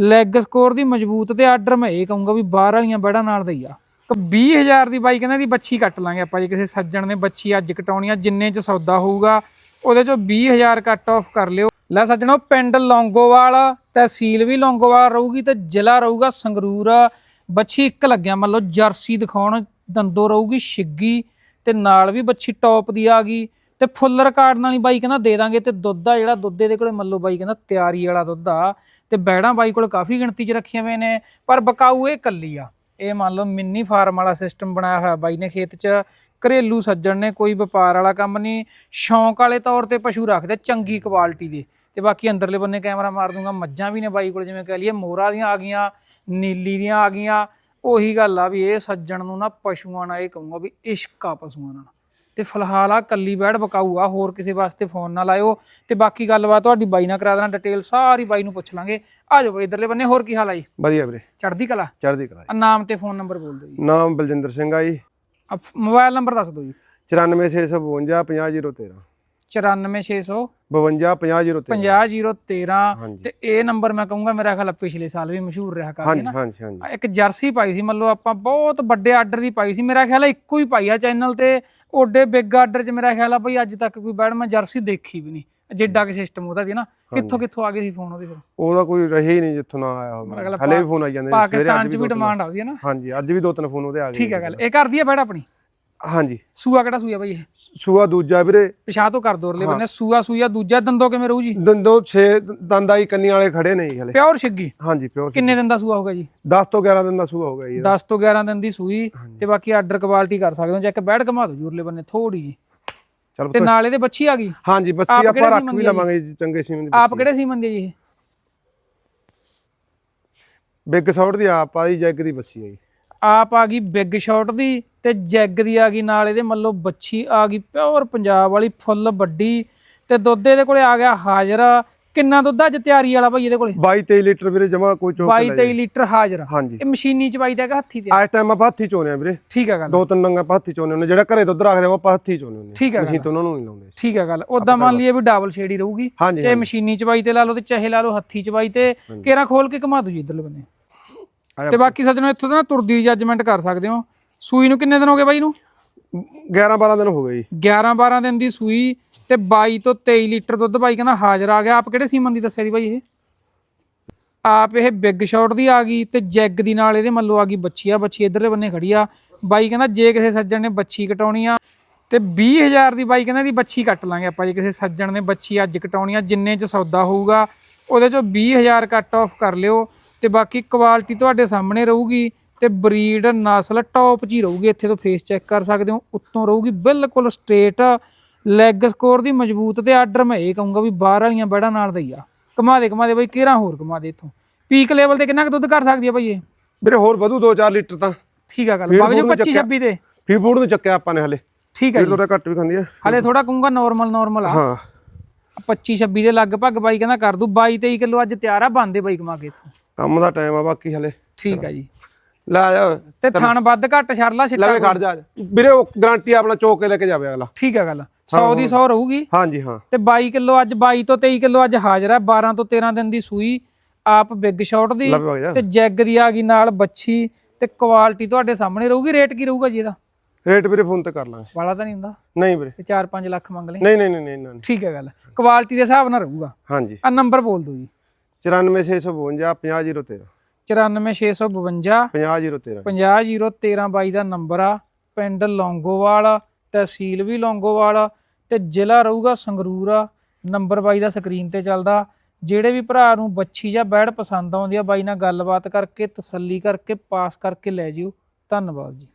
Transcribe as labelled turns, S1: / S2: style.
S1: Leg score ਦੀ ਮਜ਼ਬੂਤ ਤੇ order ਮੈਂ ਇਹ ਕਹੂੰਗਾ ਵੀ ਬਾਹਰ ਵਾਲੀਆਂ ਬੈੜਾਂ ਨਾਲ ਦਈ ਹੀ ਆ। ਕਿ 20000 ਦੀ ਬਾਈ ਕਹਿੰਦਾ ਦੀ ਬੱਚੀ ਕੱਟ ਲਾਂਗੇ ਆਪਾਂ ਜੇ ਕਿਸੇ ਸੱਜਣ ਨੇ ਬੱਚੀ ਅੱਜ ਕਟਾਉਣੀ ਆ, ਜਿੰਨੇ ਚ ਸੌਦਾ ਹੋਊਗਾ, ਉਹਦੇ ਚੋਂ 20000 ਕੱਟ ਆਫ ਕਰ ਲਿਓ। ਲੈ ਸੱਜਣੋ, ਪਿੰਡ ਲੌਂਗੋਵਾਲ, ਤਹਿਸੀਲ ਵੀ ਲੌਂਗੋਵਾਲ ਰਹੂਗੀ ਤੇ ਜ਼ਿਲ੍ਹਾ ਰਹੂਗਾ ਸੰਗਰੂਰ। ਬੱਚੀ ਇੱਕ ਲੱਗਿਆ, ਮੰਨ ਲਓ ਜਰਸੀ ਦਿਖਾਉਣ ਦੰਦੋ ਰਹੂਗੀ, ਛਿੱਗੀ ਤੇ ਨਾਲ ਵੀ ਬੱਚੀ ਟੌਪ ਦੀ ਆ ਗਈ। ਤੇ ਫੁੱਲ ਰਿਕਾਰਡ ਨਾਲ ਹੀ ਬਾਈ ਕਹਿੰਦਾ ਦੇ ਦਾਂਗੇ ਤੇ ਦੁੱਧ ਆ ਜਿਹੜਾ ਦੁੱਧ ਦੇ ਕੋਲੇ ਮੰਨ ਲਓ ਬਾਈ ਕਹਿੰਦਾ ਤਿਆਰੀ ਵਾਲਾ ਦੁੱਧ ਆ ਤੇ ਬੈੜਾਂ ਬਾਈ ਕੋਲ ਕਾਫੀ ਗਿਣਤੀ 'ਚ ਰੱਖੀਆਂ ਹੋਏ ਨੇ, ਪਰ ਬਕਾਊ ਇਹ ਕੱਲੀ ਆ। ਇਹ ਮੰਨ ਲਓ ਮਿੰਨੀ ਫਾਰਮ ਵਾਲਾ ਸਿਸਟਮ ਬਣਾਇਆ ਹੋਇਆ ਬਾਈ ਨੇ ਖੇਤ 'ਚ, ਘਰੇਲੂ ਸੱਜਣ ਨੇ, ਕੋਈ ਵਪਾਰ ਵਾਲਾ ਕੰਮ ਨਹੀਂ, ਸ਼ੌਂਕ ਵਾਲੇ ਤੌਰ ਤੇ ਪਸ਼ੂ ਰੱਖਦੇ, ਚੰਗੀ ਕੁਆਲਿਟੀ ਦੇ। ਤੇ ਬਾਕੀ ਅੰਦਰਲੇ ਬੰਨੇ ਕੈਮਰਾ ਮਾਰ ਦੂੰਗਾ, ਮੱਝਾਂ ਵੀ ਨੇ ਬਾਈ ਕੋਲ, ਜਿਵੇਂ ਕਹਿ ਲਈਏ ਮੋਰਾ ਦੀਆਂ ਆ ਗਈਆਂ, ਨੀਲੀ ਦੀਆਂ ਆ ਗਈਆਂ। ਉਹੀ ਗੱਲ ਆ ਵੀ ਇਹ ਸੱਜਣ ਨੂੰ ਨਾ ਪਸ਼ੂਆਂ ਨਾਲ ਇਹ ਕਹੂੰਗਾ ਵੀ ਇਸ਼ਕ ਆ ਪਸ਼ੂਆਂ ਨਾਲ। ਤੇ ਫਿਲਹਾਲ ਆ ਕੱਲੀ ਬੈੜ ਬਕਾਊ ਆ ਹੋਰ ਕਿਸੇ ਵਾਸਤੇ ਫੋਨ ਨਾ ਲਾਇਓ। ਤੇ ਬਾਕੀ ਗੱਲਬਾਤ ਤੁਹਾਡੀ ਬਾਈ ਨਾਲ ਕਰਾ ਦੇਣਾ ਡਿਟੇਲ ਸਾਰੀ ਬਾਈ ਨੂੰ ਪੁੱਛ ਲਾਂਗੇ। ਆ ਜਾਓ ਇਧਰਲੇ ਬੰਨੇ ਹੋਰ ਕੀ ਹਾਲ ਆ ਜੀ?
S2: ਵਧੀਆ ਵੀਰੇ।
S1: ਚੜ੍ਹਦੀ ਕਲਾ?
S2: ਚੜ੍ਹਦੀ ਕਲਾ
S1: ਆ ਨਾਮ ਤੇ ਫੋਨ ਨੰਬਰ ਬੋਲ ਦਿਓ ਜੀ।
S2: ਜੀ। ਨਾਮ ਬਲਜਿੰਦਰ ਸਿੰਘ ਆ ਜੀ।
S1: ਆ ਮੋਬਾਈਲ ਨੰਬਰ ਦੱਸ ਦਿਓ ਜੀ।
S2: 94652 50013
S1: 94600
S2: 52 50013
S1: 50013
S2: ਹਾਂਜੀ।
S1: ਤੇ ਇਹ ਨੰਬਰ ਮੈਂ ਕਹੂੰਗਾ ਮੇਰਾ ਖਿਆਲ ਆ ਪਿਛਲੇ ਸਾਲ ਵੀ ਮਸ਼ਹੂਰ ਰਿਹਾ ਕਾਫੀ
S2: ਹਾਂਜੀ
S1: ਨਾ।
S2: ਹਾਂਜੀ ਹਾਂਜੀ।
S1: ਆ ਇੱਕ ਜਰਸੀ ਪਾਈ ਸੀ ਮਤਲਬ ਆਪਾਂ ਬਹੁਤ ਵੱਡੇ ਆਰਡਰ ਦੀ ਪਾਈ ਸੀ। ਮੇਰਾ ਖਿਆਲ ਆ ਇੱਕੋ ਹੀ ਪਾਈ ਆ ਚੈਨਲ ਤੇ। ਓਡੇ ਬਿਗ ਆਰਡਰ 'ਚ ਮੇਰਾ ਖਿਆਲ ਆ ਅੱਜ ਤੱਕ ਕੋਈ ਬੈਡ ਮੈਂ ਜਰਸੀ ਦੇਖੀ ਵੀ ਨਹੀਂ। ਜਿੱਡਾ ਕਿ ਸਿਸਟਮ ਉਹਦਾ ਸੀ ਨਾ। ਕਿੱਥੋਂ ਕਿੱਥੋਂ ਆ ਗਏ ਸੀ ਫੋਨ ਉਹਦੇ ਫਿਰ?
S2: ਉਹਦਾ ਕੋਈ ਰਹੇ ਹੀ ਨਹੀਂ ਜਿੱਥੋਂ ਨਾ ਆਇਆ
S1: ਮੇਰਾ ਖਿਆਲ
S2: ਹੋਵੇ
S1: ਆ
S2: ਹਲੇ ਵੀ ਫੋਨ ਆਈ ਜਾਂਦੇ ਨੇ ਸਵੇਰੇ
S1: ਪਾਕਿਸਤਾਨ 'ਚ
S2: ਵੀ ਦੋ ਤਿੰਨ
S1: ਡਿਮਾਂਡ ਆਉਂਦੀ ਹੈ ਨਾ।
S2: ਹਾਂਜੀ ਅੱਜ ਵੀ ਦੋ ਤਿੰਨ ਫੋਨ ਉਹਦੇ ਆ ਗਏ
S1: ਠੀਕ ਹੈ ਗੱਲ। ਇਹ ਕਰਦੀ ਆ ਬੈਡ ਆਪਣੀ?
S2: ਹਾਂਜੀ।
S1: ਸੂਆ ਕਿਹੜਾ ਸੂਆ ਬਈ ਇਹ?
S2: ਸੂਆ ਦੂਜਾ ਵੀਰੇ।
S1: ਪਿਛਾਂ ਤੋਂ ਕਰ ਦੋਰਲੇ ਬੰਨੇ ਸੂਆ ਸੂਆ ਦੂਜਾ ਦੰਦੋ ਕਿਵੇਂ ਰਹੂ ਜੀ?
S2: ਦੰਦੋ 6 ਦੰਦਾਈ ਕੰਨੀ ਵਾਲੇ ਖੜੇ ਨੇ ਜੀ ਹਲੇ।
S1: ਪਿਓਰ ਛਿੱਗੀ
S2: ਹਾਂਜੀ ਪਿਓਰ
S1: ਕਿੰਨੇ ਦਿਨ ਦਾ ਸੂਆ ਹੋਗਾ ਜੀ?
S2: 10 ਤੋਂ 11 ਦਿਨ ਦਾ ਸੂਆ ਹੋ ਗਿਆ ਜੀ ਇਹਦਾ।
S1: 10 ਤੋਂ 11 ਦਿਨ ਦੀ ਸੂਈ ਤੇ ਬਾਕੀ ਆਰਡਰ ਕੁਆਲਿਟੀ ਕਰ ਸਕਦੇ ਹੋ ਚੈੱਕ ਬੈਡ ਘਮਾ ਦਿਓ ਜੂਰਲੇ ਬੰਨੇ ਥੋੜੀ ਜੀ।
S2: ਚਲੋ
S1: ਤੇ ਨਾਲ ਇਹਦੇ ਬੱਚੀ ਆ ਗਈ?
S2: ਹਾਂਜੀ
S1: ਕਿਹੜੇ
S2: ਆਪਾਂ ਰੱਖ ਵੀ
S1: ਦੀ
S2: ਲਵਾਂਗੇ ਜੀ ਚੰਗੇ ਸੀਮਨ ਦੀ
S1: ਆਪ ਕਿਹੜੇ ਸੀਮਨ ਦੀ ਜੀ ਇਹ?
S2: ਬਿੱਗ ਸ਼ਾਟ ਦੀ ਆਪ ਆ ਜੀ ਜੈਗ ਦੀ ਬੱਸੀ ਆ ਜੀ।
S1: ਆਪ ਆ ਗਈ ਬਿਗ ਸ਼ਾਟ ਦੀ ਤੇ ਜੈਗ ਦੀ ਆ ਗਈ ਨਾਲ ਇਹਦੇ ਮੱਲੋ ਬੱਚੀ ਆ ਗਈ ਪਿਓਰ ਪੰਜਾਬ ਵਾਲੀ ਫੁੱਲ ਵੱਡੀ ਤੇ ਦੁੱਧ ਇਹਦੇ ਕੋਲੇ ਆ ਗਿਆ ਹਾਜ਼ਰ। ਕਿੰਨਾ ਦੁੱਧ ਅੱਜ ਤਿਆਰੀ ਵਾਲਾ ਭਾਈ ਇਹਦੇ ਕੋਲੇ?
S2: 22 23 ਲੀਟਰ ਵੀਰੇ ਜਮਾ ਕੋਈ ਚੋਕ
S1: 22 23 ਲੀਟਰ ਹਾਜ਼ਰ।
S2: ਹਾਂਜੀ।
S1: ਇਹ ਮਸ਼ੀਨੀ ਚਵਾਈ ਦਾ ਹੈਗਾ ਹੱਥੀ ਤੇ
S2: ਇਸ ਟਾਈਮ ਆਪਾਂ ਹੱਥੀ ਚੋਨੇ ਆ ਵੀਰੇ।
S1: ਠੀਕ ਆ ਗੱਲ।
S2: ਦੋ ਤਿੰਨ ਆਪਾਂ ਹੱਥੀ ਚੋਨੇ ਹੁੰਦੇ ਜਿਹੜਾ ਘਰੇ ਦੁੱਧ ਰੱਖਦੇ ਆ ਉਹ ਆਪਾਂ ਹੱਥੀ ਚੋਨੇ ਹੁੰਦੇ
S1: ਠੀਕ ਆ
S2: ਮਸ਼ੀਨ ਤੋਂ ਉਹਨਾਂ ਨੂੰ ਨਹੀਂ ਲਾਉਂਦੇ
S1: ਠੀਕ ਹੈ ਗੱਲ। ਉਦਾਂ ਮੰਨ ਲਈਏ ਵੀ ਡਬਲ ਸ਼ੇਡ ਹੀ ਰਹੂਗੀ ਚਾਹੇ ਮਸ਼ੀਨੀ ਚਵਾਈ ਤੇ ਲਾ ਲਓ ਤੇ ਚਾਹੇ ਲਾ ਲਓ ਹੱਥੀ ਚਵਾਈ ਤੇ। ਕੇਰਾ ਖੋਲ ਕੇ ਘੁਮਾ ਦਿਓ ਜੀ ਇਧਰਲੇ ਬੰਨੇ।
S2: ਆ
S1: ਤੇ ਬਾਕੀ ਸੱਜਣੋ ਇੱਥੋਂ ਤਾਂ ਨਾ ਤੁਰਦੀ ਜੱਜਮੈਂਟ ਕਰ ਸਕਦੇ ਹੋ। ਸੂਈ ਨੂੰ ਕਿੰਨੇ ਦਿਨ ਹੋ ਗਏ ਬਾਈ ਨੂੰ?
S2: 11 12 ਦਿਨ ਹੋ ਗਏ ਜੀ।
S1: 11 12 ਦਿਨ ਦੀ ਸੂਈ ਤੇ 22 ਤੋਂ 23 ਲੀਟਰ ਦੁੱਧ ਬਾਈ ਕਹਿੰਦਾ ਹਾਜ਼ਰ ਆ ਗਿਆ। ਆਪ ਕਿਹੜੇ ਸੀਮਨ ਦੀ ਦੱਸਿਆ ਦੀ ਬਾਈ ਇਹ? ਆਪ ਇਹ ਬਿਗ ਸ਼ਾਟ ਦੀ ਆ ਗਈ ਤੇ ਜੈਗ ਦੀ ਨਾਲ ਇਹਦੇ ਮੱਲੋ ਆ ਗਈ ਬੱਚੀ ਆ। ਬੱਚੀ ਇਧਰਲੇ ਬੰਨੇ ਖੜੀ ਆ। ਬਾਈ ਕਹਿੰਦਾ ਜੇ ਕਿਸੇ ਸੱਜਣ ਨੇ ਬੱਚੀ ਕਟਾਉਣੀ ਆ ਤੇ 20000 ਦੀ ਬਾਈ ਕਹਿੰਦਾ ਦੀ ਬੱਚੀ ਕੱਟ ਲਾਂਗੇ ਆਪਾਂ। ਜੇ ਕਿਸੇ ਸੱਜਣ ਨੇ ਬੱਚੀ ਅੱਜ ਕਟਾਉਣੀ ਆ ਜਿੰਨੇ ਚ ਸੌਦਾ ਹੋਊਗਾ ਉਹਦੇ ਚੋਂ 20000 ਕੱਟ ਆਫ ਕਰ ਲਿਓ। ਤੇ ਬਾਕੀ ਕੁਆਲਿਟੀ ਤੁਹਾਡੇ ਸਾਹਮਣੇ ਰਹੂਗੀ ਤੇ ਬਰੀਡ ਨਸਲ ਟੌਪ ਹੀ ਰਹੂਗੀ ਇੱਥੇ ਤੋਂ ਫੇਸ ਚੈੱਕ ਕਰ ਸਕਦੇ ਹੋ ਉੱਤੋਂ ਰਹੂਗੀ ਬਿਲਕੁਲ ਸਟ੍ਰੇਟ ਲੈਗ ਸਕੋਰ ਦੀ ਮਜ਼ਬੂਤ ਤੇ ਆਰਡਰ ਮੈਂ ਇਹ ਕਹੂੰਗਾ ਵੀ ਬਾਹਰ ਵਾਲੀਆਂ ਬੈੜਾਂ ਨਾਲ ਦਾ ਹੀ ਆ। ਕਮਾ ਦੇ ਕਮਾ ਦੇ ਬਾਈ ਕਿਹੜਾ ਹੋਰ ਕਮਾ ਦੇ ਇੱਥੋਂ? ਪੀਕ ਲੈਵਲ ਤੇ ਕਿੰਨਾ ਕੁ ਦੁੱਧ ਕਰ ਸਕਦੀ ਆ ਬਾਈ ਇਹ?
S2: ਵੀਰੇ ਹੋਰ ਵਧੂ 2-4 ਲੀਟਰ ਤਾਂ।
S1: ਠੀਕ ਆ ਗੱਲ ਜੋ
S2: ਫੂਡ
S1: 25 26 ਦੇ।
S2: ਫੀ ਫੂਡ ਨੂੰ ਚੱਕਿਆ ਆਪਾਂ ਨੇ ਹਲੇ।
S1: ਠੀਕ ਆ
S2: ਫਿਰ
S1: ਜੀ।
S2: ਥੋੜਾ ਘੱਟ ਵੀ ਖਾਂਦੀ ਆ।
S1: ਹਲੇ ਥੋੜਾ ਕਹੂੰਗਾ ਨਾਰਮਲ ਨਾਰਮਲ ਆ।
S2: ਹਾਂ।
S1: 25 26 ਦੇ ਲਗਭਗ ਬਾਈ ਕਹਿੰਦਾ ਕਰ ਦੂ 22 23 ਕਿਲੋ ਅੱਜ ਤਿਆਰ ਆ ਬੰਦੇ ਬਾਈ ਕਮਾ ਕੇ ਇੱਥੋਂ।
S2: ਕੰਮ ਦਾ ਟਾਈਮ ਆ ਬਾਕੀ ਹਲੇ।
S1: ਠੀਕ ਆ ਜੀ।
S2: ਲੈ ਜਾ।
S1: ਤੇ ਥਣ ਵੱਧ ਘੱਟ ਛਰਲਾ ਛਿੱਟਾ
S2: ਲਵੇ ਖੜ ਜਾ। ਵੀਰੇ ਉਹ ਗਾਰੰਟੀ ਆਪਣਾ ਚੋਕ ਕੇ ਲੈ ਕੇ ਜਾਵੇ ਅਗਲਾ।
S1: ਠੀਕ ਆ ਗੱਲ। 100 ਦੀ 100 ਰਹੂਗੀ।
S2: ਹਾਂਜੀ ਹਾਂ।
S1: ਤੇ 22 ਕਿਲੋ ਅੱਜ 22 ਤੋਂ 23 ਕਿਲੋ ਅੱਜ ਹਾਜ਼ਰ ਹੈ 12 ਤੋਂ 13 ਦਿਨ ਦੀ ਸੂਈ ਆਪ ਬਿਗ ਸ਼ਾਟ ਦੀ। ਤੇ ਜੈਗ ਦੀ ਆ ਗਈ ਨਾਲ ਬੱਚੀ ਤੇ ਕੁਆਲਿਟੀ ਤੁਹਾਡੇ ਸਾਹਮਣੇ ਰਹੂਗੀ। ਰੇਟ ਕੀ ਰਹੂਗਾ ਜੀ ਇਹਦਾ?
S2: ਰੇਟ ਵੀਰੇ ਫੋਨ ਤੇ ਕਰ ਲਾਂਗੇ।
S1: ਵਾਲਾ ਤਾਂ ਨਹੀਂ ਹੁੰਦਾ।
S2: ਨਹੀਂ ਵੀਰੇ।
S1: ਤੇ 4-5 ਲੱਖ ਮੰਗ ਲੈ
S2: ਨਹੀਂ ਨਹੀਂ ਨਹੀਂ ਨਹੀਂ ਨਹੀਂ।
S1: ਠੀਕ ਹੈ ਗੱਲ। ਕੁਆਲਿਟੀ ਦੇ ਹਿਸਾਬ ਨਾਲ ਰਹੂਗਾ।
S2: ਹਾਂਜੀ।
S1: ਆ ਨੰਬਰ ਬੋਲ ਦਿਓ ਜੀ।
S2: 94652 50013
S1: 94652
S2: 50013
S1: 50013 ਬਾਈ ਦਾ ਨੰਬਰ ਆ। ਪਿੰਡ ਲੌਂਗੋਵਾਲ ਤਹਿਸੀਲ ਵੀ ਲੌਂਗੋਵਾਲ ਤੇ ਜ਼ਿਲ੍ਹਾ ਰਹੂਗਾ ਸੰਗਰੂਰ ਆ। ਨੰਬਰ ਬਾਈ ਦਾ ਸਕਰੀਨ ਤੇ ਚੱਲਦਾ। ਜਿਹੜੇ ਵੀ ਭਰਾ ਨੂੰ ਬੱਚੀ ਜਾਂ ਬੈੜ ਪਸੰਦ ਆਉਂਦੀ ਆ ਬਾਈ ਨਾਲ ਗੱਲਬਾਤ ਕਰਕੇ ਤਸੱਲੀ ਕਰਕੇ ਪਾਸ ਕਰਕੇ ਲੈ ਜਿਓ। ਧੰਨਵਾਦ ਜੀ।